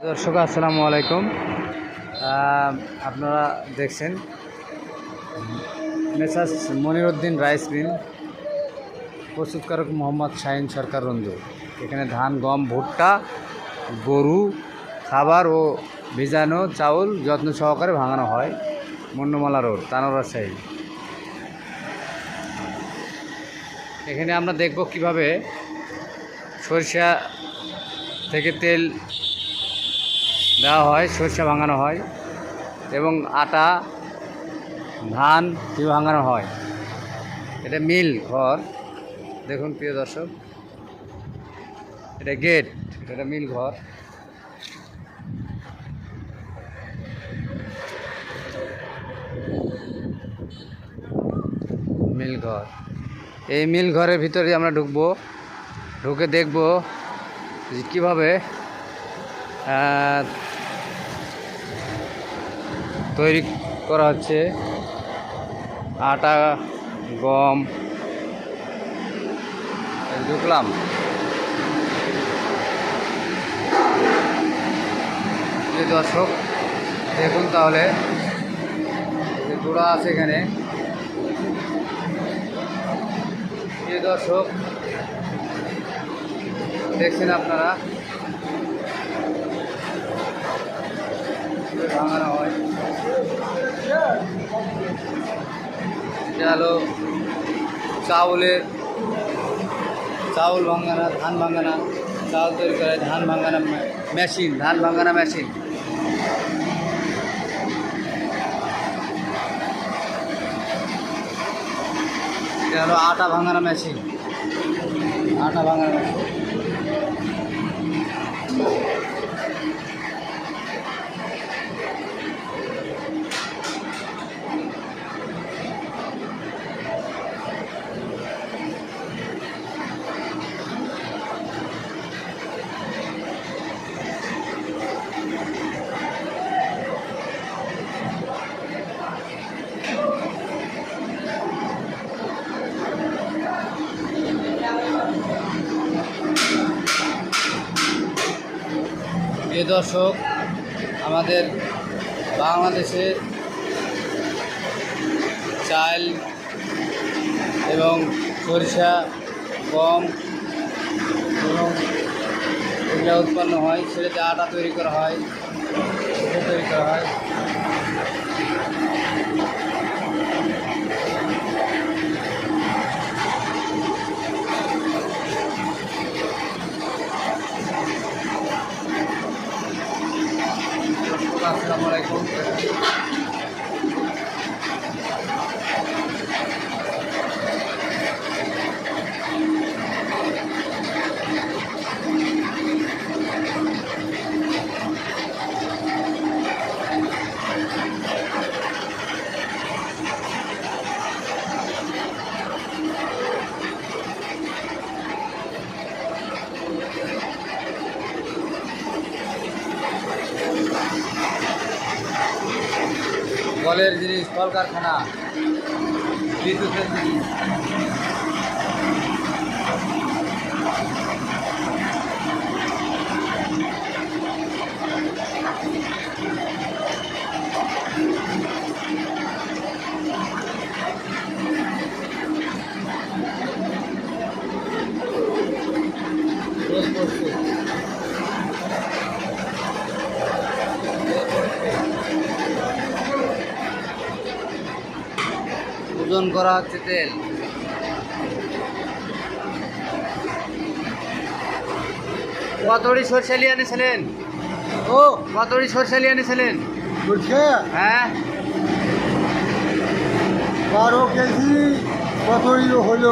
দর্শক, আসসালামু আলাইকুম। আপনারা দেখছেন মেসাজ মনিরুদ্দিন রাইস মিল, প্রস্তুতকারক মোহাম্মদ শাহিন সরকার রঞ্জু। এখানে ধান, গম, ভুট্টা, গরু, খাবার ও ভিজানো চাউল যত্ন সহকারে ভাঙানো হয় মন্নমালা রোড, তানোর রাজশাহী এখানে আমরা দেখব কীভাবে সরিষা থেকে তেল দেওয়া হয়, সরষে ভাঙানো হয় এবং আটা, ধান ভাঙানো হয়। এটা মিল ঘর। দেখুন প্রিয় দর্শক, এটা গেট, এটা মিল ঘর। মিল ঘর। এই মিল ঘরের ভিতরে আমরা ঢুকবো। ঢুকে দেখব কীভাবে তৈরি করা হচ্ছে আটা, গম, ঢুকলাম। দর্শক, দেখুন তাহলে গোড়া আছে এখানে। দর্শক, দেখছেন আপনারা? ভাঙানো হয় এটা হলো চাউলের চাউল ভাঙানা, ধান ভাঙানা চাউল তৈরি করে ধান ভাঙানা মেশিন ধান ভাঙানা মেশিন এটা হলো আটা ভাঙানা মেশিন আটা ভাঙানা মেশিন প্রিয় দর্শক, আমাদের বাংলাদেশে চাল এবং সরিষা, গম এবং এগুলো উৎপন্ন হয়। সেটাতে আটা তৈরি করা হয় তৈরি করা হয়। con কলের জিনিস কলকারখানা। বিদ্যুতের জিনিস করা হচ্ছে তেল। কতড়ি সরষে নিয়ে এনেছিলেন? ও কতড়ি সরষে নিয়ে এনেছিলেন? হ্যাঁ। বারো কেজি কতই হলো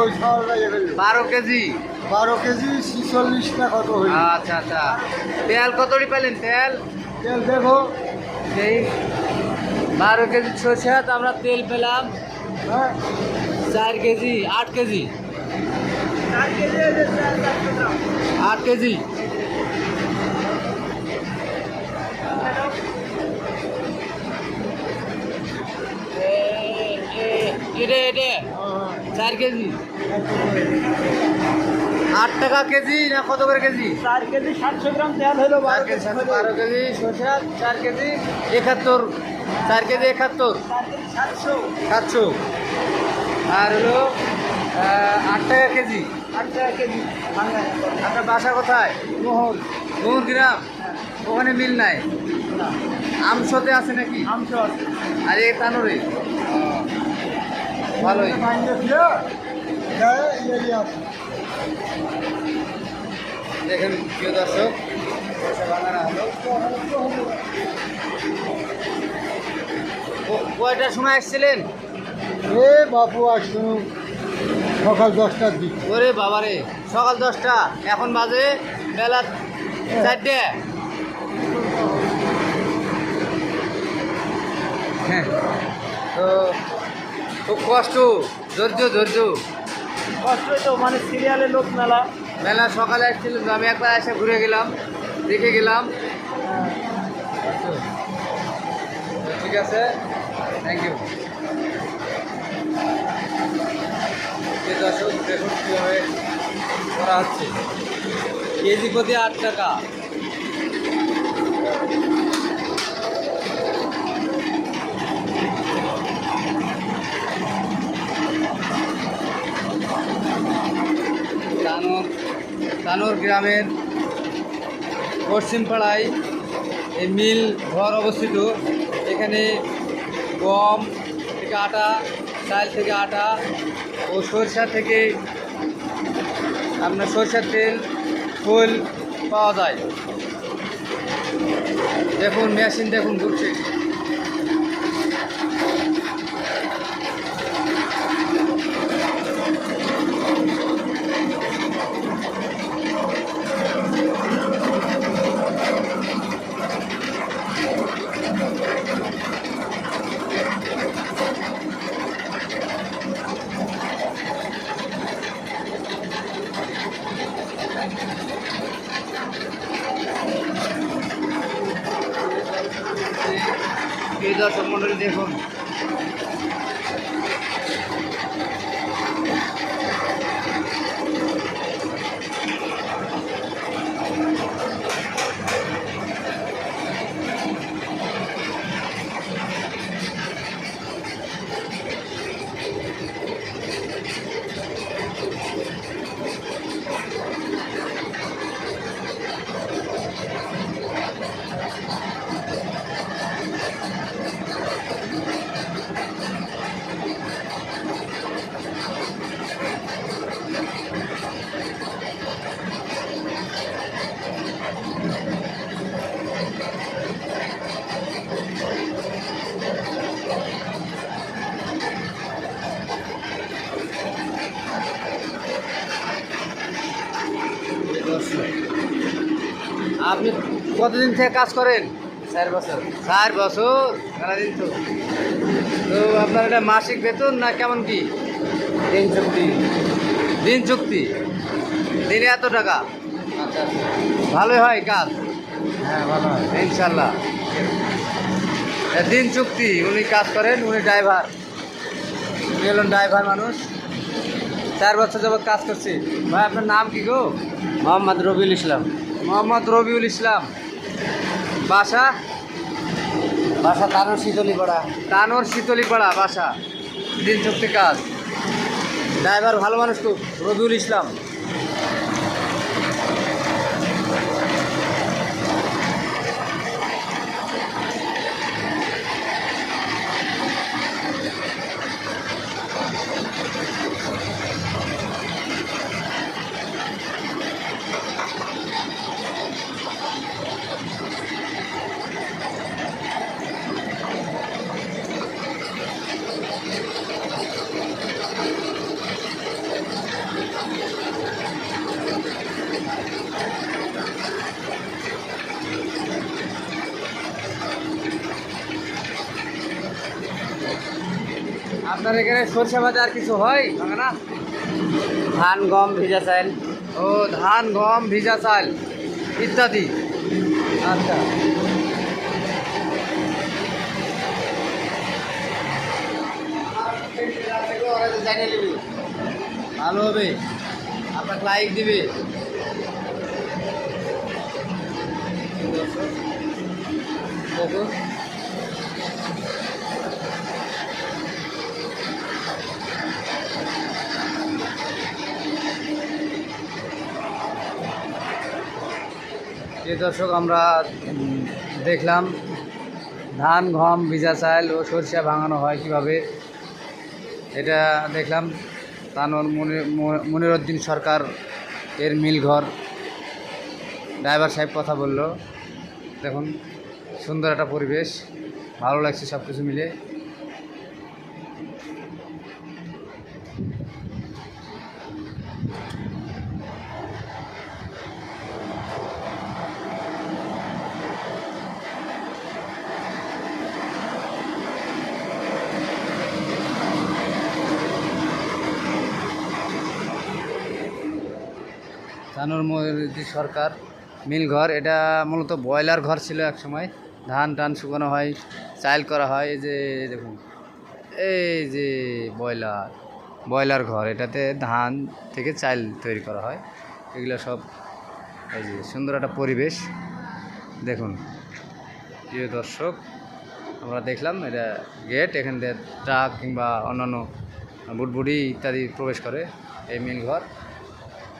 বারো কেজি? বারো কেজি ছিচল্লিশ না কত হইল আচ্ছা আচ্ছা। তেল কতড়ি পেলেন তেল? তেল দেখো সেই বারো কেজি সরষে তো আমরা তেল পেলাম। চার কেজি আট কেজি। আট কেজি। এটা এটা চার কেজি। আট টাকা কেজি না কত করে কেজি? চার কেজি সাতশো গ্রাম তেল হলো বারো কেজি শসা চার কেজি একাত্তর। চার কেজি একাত্তর। সাতশো। আর হলো আট টাকা কেজি। আট টাকা কেজি। আপনার বাসা কোথায়? মোহন। মোহন গ্রাম। ওখানে মিল নাই। আমসতে আছে নাকি? আর এই তানোরে। ভালোই। দেখেন প্রিয় দর্শক। পয়সা ভাঙানো হলো কয়টার সময় এসেছিলেন এ বাপু আসুন সকাল দশটার দিক। ওরে বাবারে সকাল দশটা এখন বাজে বেলা চারটে। হ্যাঁ তো খুব কষ্ট ধৈর্য ধৈর্য। কষ্ট তো মানে সিরিয়ালে লোক মেলা। মেলা সকালে আসছিলাম তো আমি একবার এসে ঘুরে গেলাম দেখে গেলাম। ঠিক আছে। থ্যাংক ইউ দর্শক, দেখুন কীভাবে করা হচ্ছে। কেজি প্রতি আট টাকা। তানোর তানোর গ্রামের পশ্চিমপাড়ায় এই মিল ঘর অবস্থিত। এখানে গম থেকে আটা, চাল থেকে আটা ও সরষা থেকে আপনার সরষার তেল ফুল পাওয়া যায়। দেখুন, মেশিন দেখুন ঘুরছে এই দর্শক মন্ডলী দেখুন আপনি কতদিন থেকে কাজ করেন? চার বছর। চার বছর? সারাদিন তো। তো আপনার এটা মাসিক বেতন না কেমন কি? দিন চুক্তি। দিন চুক্তি? দিনে এত টাকা? আচ্ছা। ভালোই হয় কাজ? হ্যাঁ ভালো হয়। ইনশাল্লাহ। দিন চুক্তি উনি কাজ করেন উনি ড্রাইভার। উনি হলেন ড্রাইভার মানুষ। চার বছর যাবত কাজ করছি। ভাই আপনার নাম কি গো? মোহাম্মদ রবিউল ইসলাম। মোহাম্মদ রবিউল ইসলাম। বাসা? বাসা তানোর শীতলিপাড়া। তানোর শীতলিপাড়া বাসা। দিন চুক্তি কাজ। ড্রাইভার ভালো মানুষ তো রবিউল ইসলাম। আপনার এখানে সরষে ভাজা আর কিছু হয়? না? ধান গম ভিজা চাল। ও ধান গম ভিজা চাল ইত্যাদি। আচ্ছা। ভালো হবে। আপনাকে লাইক দিবে। দেখুন। প্রিয় দর্শক, আমরা দেখলাম ধান, গম, ভিজা চাল ও সরিষা ভাঙানো হয় কীভাবে। এটা দেখলাম তানোর মনিরুদ্দিন সরকার এর মিল ঘর ড্রাইভার সাহেব কথা বলল। দেখুন, সুন্দর একটা পরিবেশ, ভালো লাগছে সব কিছু মিলে। তানোর মনিরুদ্দিন সরকার, মিল ঘর, এটা মূলত ব্রয়লার ঘর ছিল এক সময়। ধান টান শুকানো হয়, চাইল করা হয়, এই যে দেখুন, এই যে ব্রয়লার ব্রয়লার ঘর, এটাতে ধান থেকে চাইল তৈরি করা হয়। এগুলো সব, এই যে সুন্দর একটা পরিবেশ। দেখুন, প্রিয় দর্শক, আমরা দেখলাম এটা গেট, এখান দিয়ে ট্রাক কিংবা অন্যান্য বুটবুটি ইত্যাদি প্রবেশ করে এই মিল ঘর।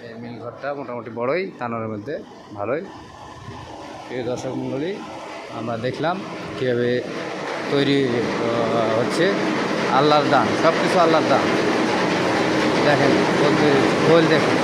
এই মিল ঘরটা মোটামুটি বড়ই, তানোরের মধ্যে ভালোই। প্রিয় দর্শক মণ্ডলী, আমরা দেখলাম কীভাবে তৈরি হচ্ছে আল্লাহর দান সব কিছু আল্লাহর দান। দেখেন বলতে বল দেখুন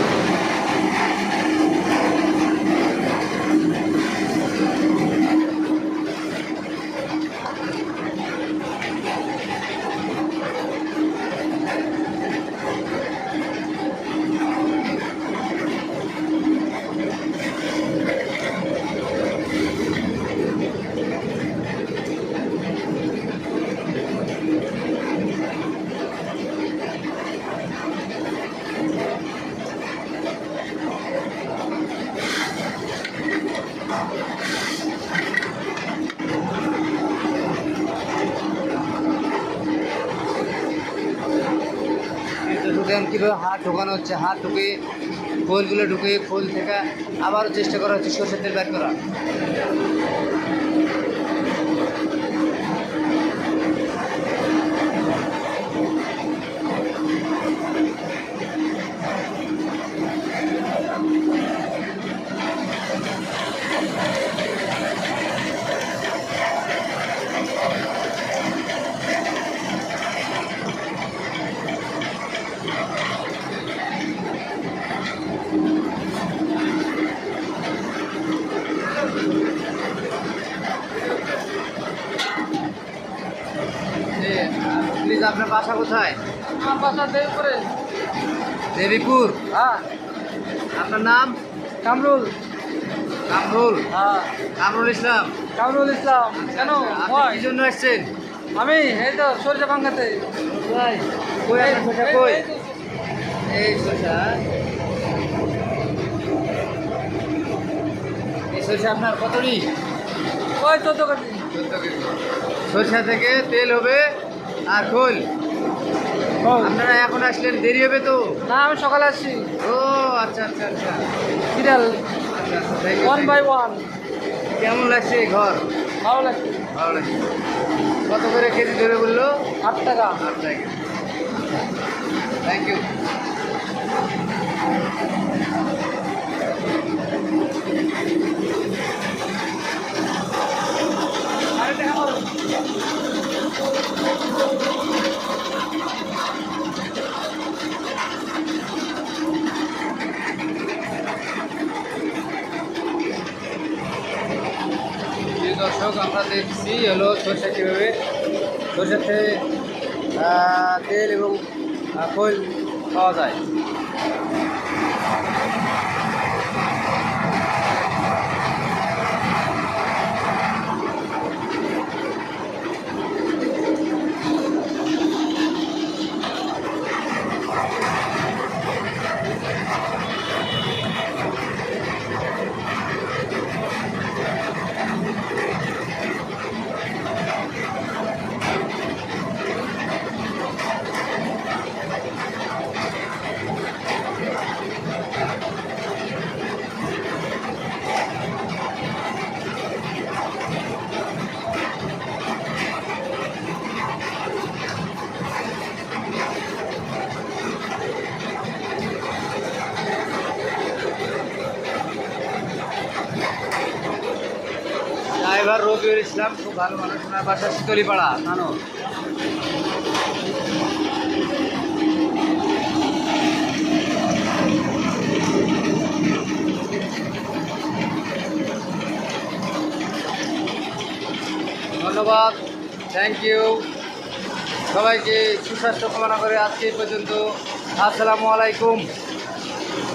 এটা ঢুকেন কীভাবে হাত ঢোকানো হচ্ছে? হাত ঢুকে খোলগুলো ঢুকে খোল থেকে আবারও চেষ্টা করা হচ্ছে সরষের তেল বের করা কোথায়? বাসা দেরি করে দেবীপুর। হ্যাঁ। আপনার নাম? কামরুল। কামরুল। হ্যাঁ। কামরুল ইসলাম। কামরুল ইসলাম। কেন? কি জন্য এসছেন আমি এই তো সরিষা ভাঙাতে। কই? কই এই শসা এই শসা আপনার কতটি ওই চোদ্দ কাটি সরষা থেকে তেল হবে আর খোল। আপনারা এখন আসলেন? দেরি হবে তো? না আমি সকালে আসছি। ও আচ্ছা আচ্ছা আচ্ছা। Serial thank one by one কেমন লাগছে ঘর? ভালো লাগছে। ভালো লাগছে। কত করে কেজি ধরে বলল? আট টাকা। আট টাকা। থ্যাংক ইউ আরে দর্শক আমরা দেখছি হলো সরষে কীভাবে সরষের থেকে তেল এবং খোল পাওয়া যায়। রবিউল ইসলাম খুব ভালো মানুষ, ওনার বাসা শীতলিপাড়া জানো ধন্যবাদ থ্যাংক ইউ সবাইকে সুস্বাস্থ্য কামনা করে আজকে পর্যন্ত। আসসালামু আলাইকুম।